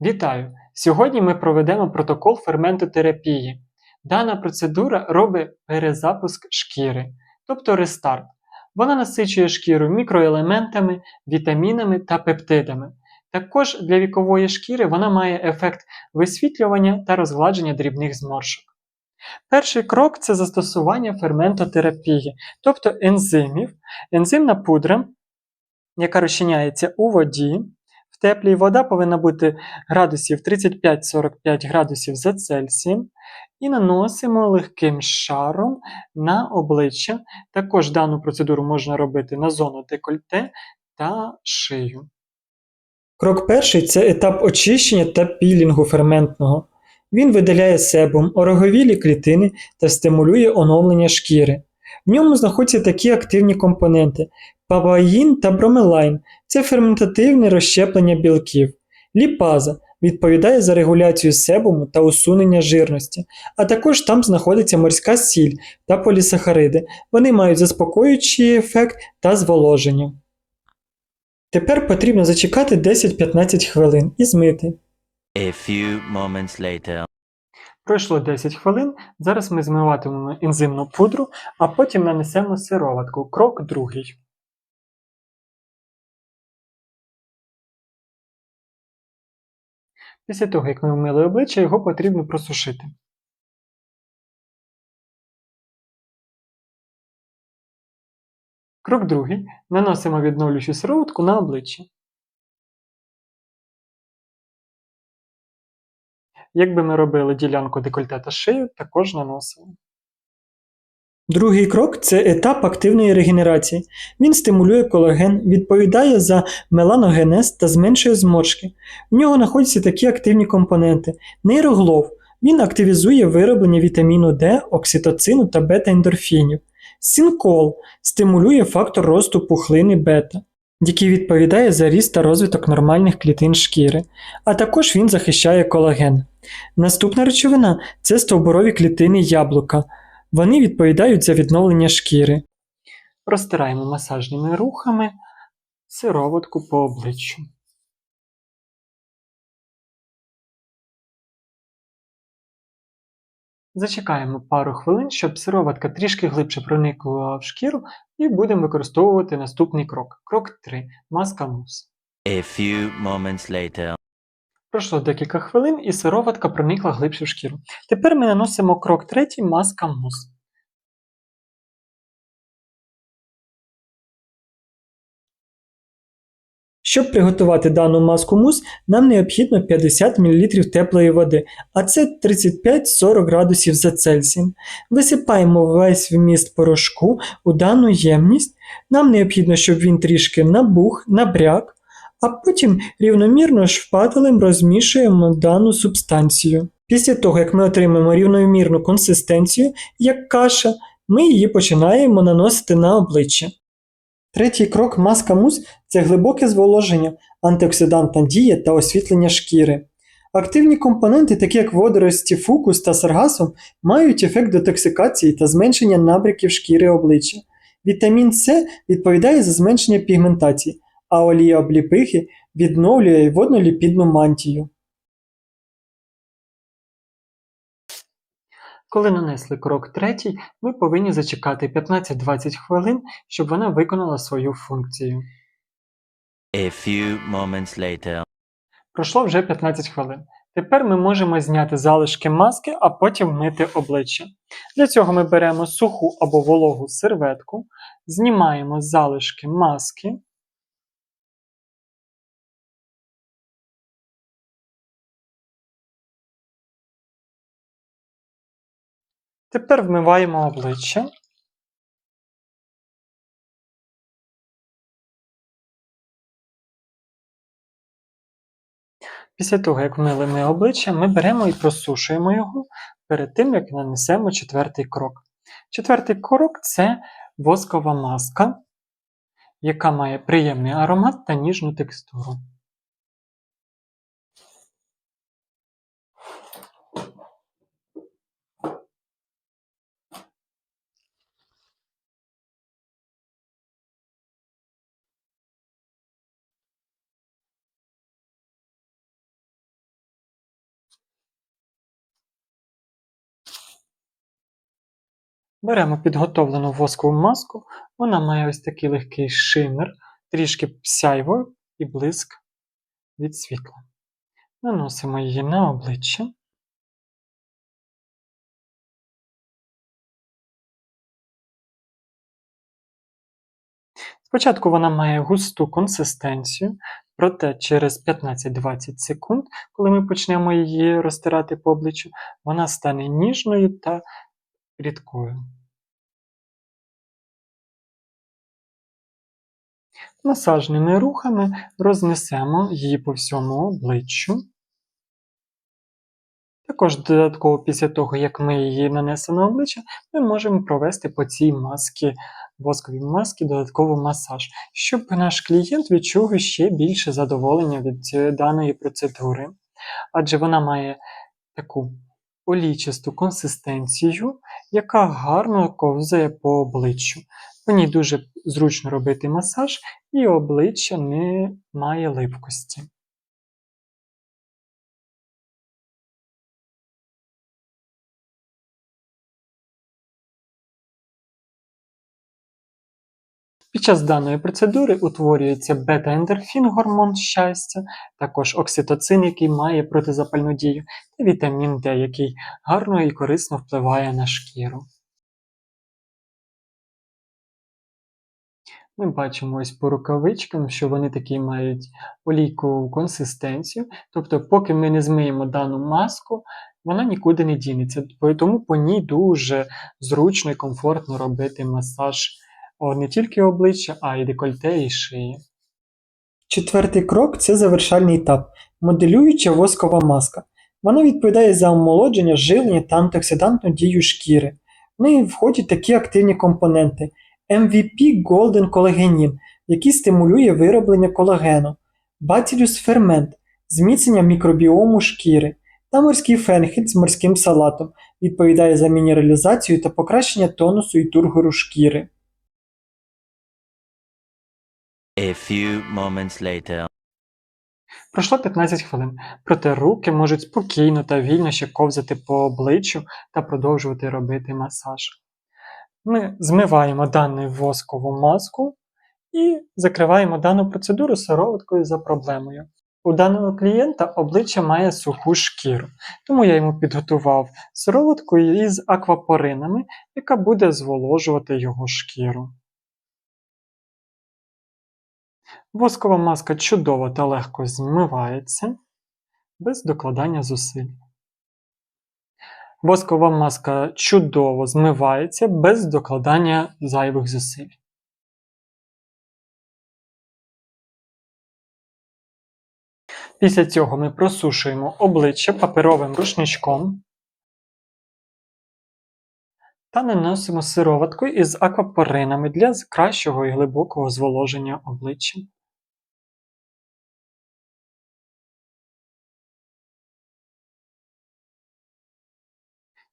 Вітаю! Сьогодні ми проведемо протокол ферментотерапії. Дана процедура робить перезапуск шкіри, тобто рестарт. Вона насичує шкіру мікроелементами, вітамінами та пептидами. Також для вікової шкіри вона має ефект висвітлювання та розгладження дрібних зморшок. Перший крок це застосування ферментотерапії, тобто ензимів. Ензимна пудра, яка розчиняється у воді. Теплій вода повинна бути градусів 35-45 градусів за Цельсієм. І наносимо легким шаром на обличчя. Також дану процедуру можна робити на зону декольте та шию. Крок перший це етап очищення та пілінгу ферментного. Він видаляє себум, ороговілі клітини та стимулює оновлення шкіри. В ньому знаходяться такі активні компоненти: папаїн та бромелайн це ферментативне розщеплення білків, ліпаза відповідає за регуляцію себуму та усунення жирності, а також там знаходиться морська сіль та полісахариди. Вони мають заспокоюючий ефект та зволоження. Тепер потрібно зачекати 10-15 хвилин і змити. A few moments later. Пройшло 10 хвилин. Зараз ми змиватимемо ензимну пудру, а потім нанесемо сироватку. Крок другий. Після того, як ми вмили обличчя, його потрібно просушити. Крок другий. Наносимо відновлюючу сироватку на обличчя. Якби ми робили ділянку декольте та шию, також наносимо. Другий крок це етап активної регенерації. Він стимулює колаген, відповідає за меланогенез та зменшує зморшки. В нього знаходяться такі активні компоненти: нейроглов. Він активізує вироблення вітаміну Д, окситоцину та бета-ендорфінів. Синкол стимулює фактор росту пухлини бета, який відповідає за ріст та розвиток нормальних клітин шкіри, а також він захищає колаген. Наступна речовина це стовбурові клітини яблука. Вони відповідають за відновлення шкіри. Розтираємо масажними рухами сироватку по обличчю. Зачекаємо пару хвилин, щоб сироватка трішки глибше проникла в шкіру, і будемо використовувати наступний крок. Крок 3. Маска мус. A few moments later. Пройшло декілька хвилин і сироватка проникла глибше в шкіру. Тепер ми наносимо крок третій маска мус. Щоб приготувати дану маску мус, нам необхідно 50 мл теплої води, а це 35-40 градусів за Цельсієм. Висипаємо весь вміст порошку у дану ємність. Нам необхідно, щоб він трішки набух, набряк, а потім рівномірно шпателем розмішуємо дану субстанцію. Після того, як ми отримаємо рівномірну консистенцію, як каша, ми її починаємо наносити на обличчя. Третій крок маска мус це глибоке зволоження, антиоксидантна дія та освітлення шкіри. Активні компоненти, такі як водорості, фукус та саргасум, мають ефект детоксикації та зменшення набряків шкіри обличчя. Вітамін С відповідає за зменшення пігментації, а олія обліпихи відновлює водноліпідну мантію. Коли нанесли крок третій, ви повинні зачекати 15-20 хвилин, щоб вона виконала свою функцію. A few moments later. Пройшло вже 15 хвилин. Тепер ми можемо зняти залишки маски, а потім мити обличчя. Для цього ми беремо суху або вологу серветку, знімаємо залишки маски. Тепер вмиваємо обличчя. Після того, як вмили ми обличчя, ми беремо і просушуємо його перед тим, як нанесемо четвертий крок. Четвертий крок це воскова маска, яка має приємний аромат та ніжну текстуру. Беремо підготовлену воскову маску, вона має ось такий легкий шимер, трішки сяйво і блиск від світла. Наносимо її на обличчя. Спочатку вона має густу консистенцію, проте через 15-20 секунд, коли ми почнемо її розтирати по обличчю, вона стане ніжною та рідкою. Масажними рухами рознесемо її по всьому обличчю. Також додатково після того, як ми її нанесемо на обличчя, ми можемо провести по цій масці, восковій масці додатковий масаж, щоб наш клієнт відчув ще більше задоволення від даної процедури. Адже вона має таку олійчасту консистенцію, яка гарно ковзає по обличчю. По ній дуже зручно робити масаж, і обличчя не має липкості. Під час даної процедури утворюється бета-ендорфін, гормон щастя, також окситоцин, який має протизапальну дію, та вітамін Д, який гарно і корисно впливає на шкіру. Ми бачимо ось по рукавичкам, що вони такі мають олійкову консистенцію. Тобто, поки ми не змиємо дану маску, вона нікуди не дінеться. Тому по ній дуже зручно і комфортно робити масаж не тільки обличчя, а й декольте і шиї. Четвертий крок це завершальний етап моделююча воскова маска. Вона відповідає за омолодження, живлення та антиоксидантну дію шкіри. В неї входять такі активні компоненти: MVP Golden Collagenin, який стимулює вироблення колагену, Bacillus Ferment, зміцнення мікробіому шкіри, та морський фенхель з морським салатом, відповідає за мінералізацію та покращення тонусу і тургору шкіри. A few moments later. Пройшло 15 хвилин, проте руки можуть спокійно та вільно ще ковзати по обличчю та продовжувати робити масаж. Ми змиваємо дану воскову маску і закриваємо дану процедуру сироваткою за проблемою. У даного клієнта обличчя має суху шкіру, тому я йому підготував сироватку із аквапоринами, яка буде зволожувати його шкіру. Воскова маска чудово та легко змивається без докладання зусиль. Воскова маска чудово змивається без докладання зайвих зусиль. Після цього ми просушуємо обличчя паперовим рушничком та наносимо сироватку із аквапоринами для кращого і глибокого зволоження обличчя.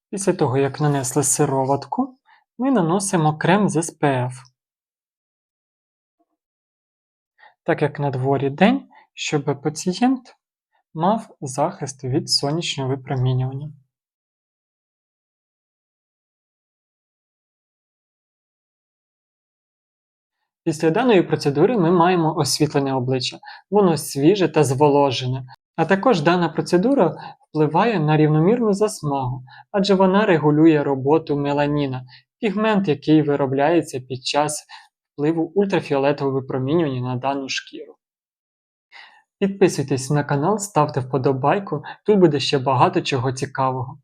Після того, як нанесли сироватку, ми наносимо крем з SPF. Так як на дворі день, щоб пацієнт мав захист від сонячного випромінювання. Після даної процедури ми маємо освітлене обличчя, воно свіже та зволожене. А також дана процедура впливає на рівномірну засмагу, адже вона регулює роботу меланіна, пігмент, який виробляється під час впливу ультрафіолетового випромінювання на дану шкіру. Підписуйтесь на канал, ставте вподобайку, тут буде ще багато чого цікавого.